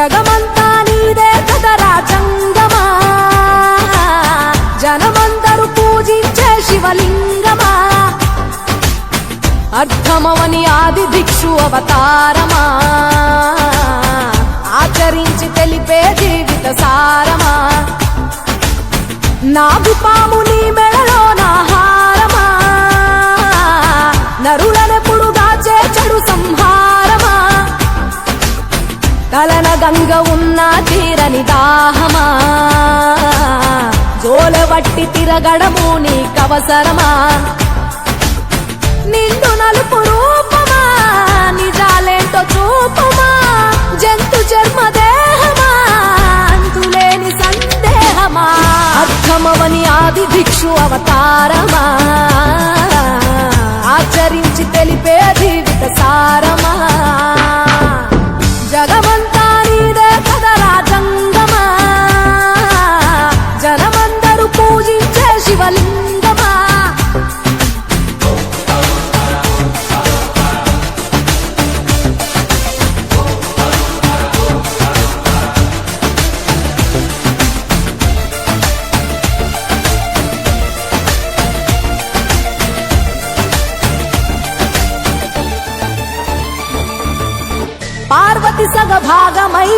జగమంతా నీదే కదరా చంగమా జనమందరూ పూజించే శివలింగమా? అర్థమవని ఆది భిక్షు అవతారమా? ఆచరించి తెలిపే జీవిత సారమా? నాగు గంగ ఉన్నా తీరని దాహమా? జోలవట్టి తిరగడము నీకవసరమా? నిండు నలుపు రూపమా? నిజాలేంటో చూపమా? జంతు చర్మ దేహమా? అంతులేని సందేహమా? అర్థమవని ఆది భిక్షు అవతారమా? ఆచరించి తెలిపే పార్వతి సగ భాగమై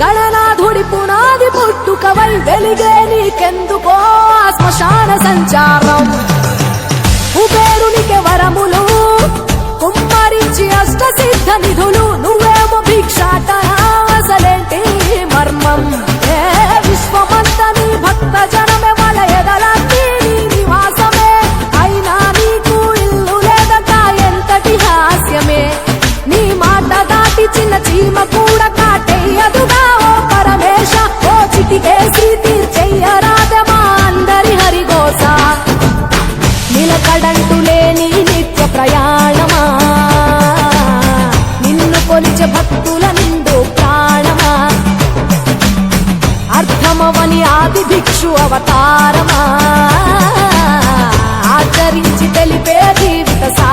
గణనాథుడి పునాది పుట్టుకవై వెలిగే నీకెందుకో శ్మశాన సంచారం. అవతారమా ఆచరించి తెలిపే జీవిత సా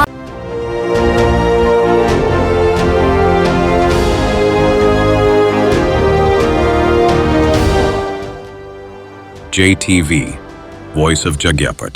JTV, Voice of Jagyapat.